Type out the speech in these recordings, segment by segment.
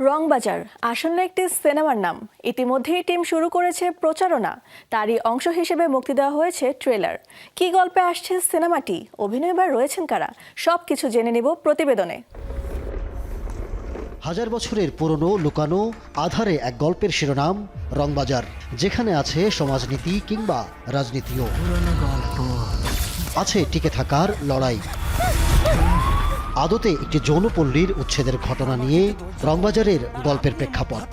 রংবাজার, আসন্ন একটি সিনেমার নাম। ইতিমধ্যেই টিম শুরু করেছে প্রচারণা। তারই অংশ হিসেবে মুক্তি দেওয়া হয়েছে ট্রেলার। কি গল্পে আসছে সিনেমাটি? অভিনয় বা রয়েছেন কারা? সব কিছু জেনে নেব প্রতিবেদনে। হাজার বছরের পুরনো, লুকানো, আধারে এক গল্পের শিরোনাম, রংবাজার, যেখানে আছে সমাজনীতি কিংবা রাজনীতিও। আছে টিকে থাকার লড়াই। আদতে একটি যৌনপল্লীর উচ্ছেদের ঘটনা নিয়ে রংবাজারের গল্পের প্রেক্ষাপট।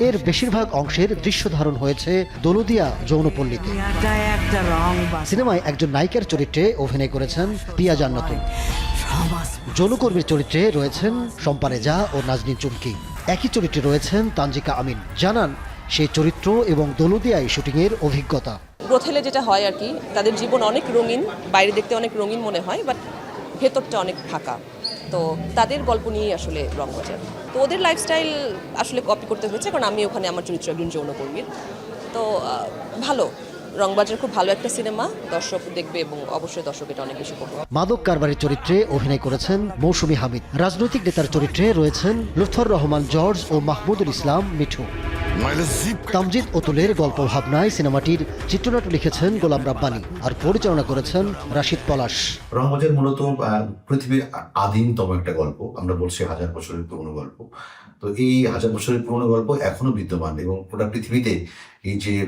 এর বেশিরভাগ অংশের দৃশ্য ধারণ হয়েছে দোলদিয়া যৌনপল্লীতে। সিনেমায় একজন নায়িকার চরিত্রে অভিনয় করেছেন পিয়া জান্নাতুল। যৌনকর্মীর চরিত্রে রয়েছেন সম্পারেজা ও নাজনীন চুমকি। একই চরিত্রে রয়েছেন তানজিকা আমিন। জানান, সেই চরিত্র এবং দোলদিয়ায় শুটিংয়ের অভিজ্ঞতা। ব্রোথেলে যেটা হয় আর কি, তাদের জীবন অনেক রঙিন, বাইরে দেখতে অনেক রঙিন মনে হয় বাট ভেতরটা অনেক ফাঁকা। তো তাদের গল্প নিয়েই আসলে রংবাজার তো ওদের লাইফস্টাইল আসলে কপি করতে হয়েছে কারণ আমি ওখানে আমার চরিত্র একজন যৌনকর্মীর। তো ভালো। রংবাজার খুব ভালো একটা সিনেমা। দর্শক দেখবে এবং অবশ্যই দর্শক এটা অনেক বেশি করবে। মাদক কারবারির চরিত্রে অভিনয় করেছেন মৌসুমী হামিদ। রাজনৈতিক নেতার চরিত্রে রয়েছেন লুৎফর রহমান, জর্জ ও মাহমুদুল ইসলাম মিঠু। তামজিদ অতুলের গল্প ভাবনায় সিনেমাটির চিত্রনাট্য লিখেছেন গোলাম রাব্বানি আর পরিচালনা করেছেন রাশিদ পলাশ। রংবাজার মূলত আহ, পৃথিবীর আদিমতম একটা গল্প আমরা বলছি হাজার বছরের পুরনো গল্প। তো এই হাজার বছরের পুরনো গল্প এখনও বিদ্যমান এবং গোটা পৃথিবীতে এই যে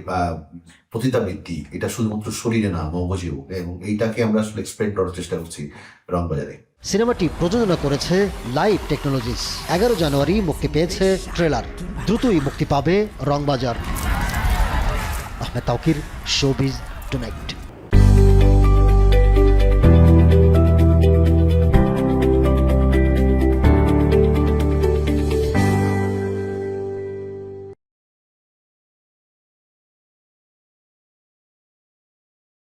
পতিতাবৃত্তি এটা শুধুমাত্র শরীরে না মগজেও এবং এইটাকে আমরা আসলে এক্সপ্লেন করার চেষ্টা করছি রংবাজারে। সিনেমাটি প্রযোজনা করেছে লাইভ টেকনোলজিস। এগারো জানুয়ারি মুক্তি পেয়েছে ট্রেলার। দ্রুতই মুক্তি পাবে রংবাজার। Ahmed Tauquir, showbiz tonight.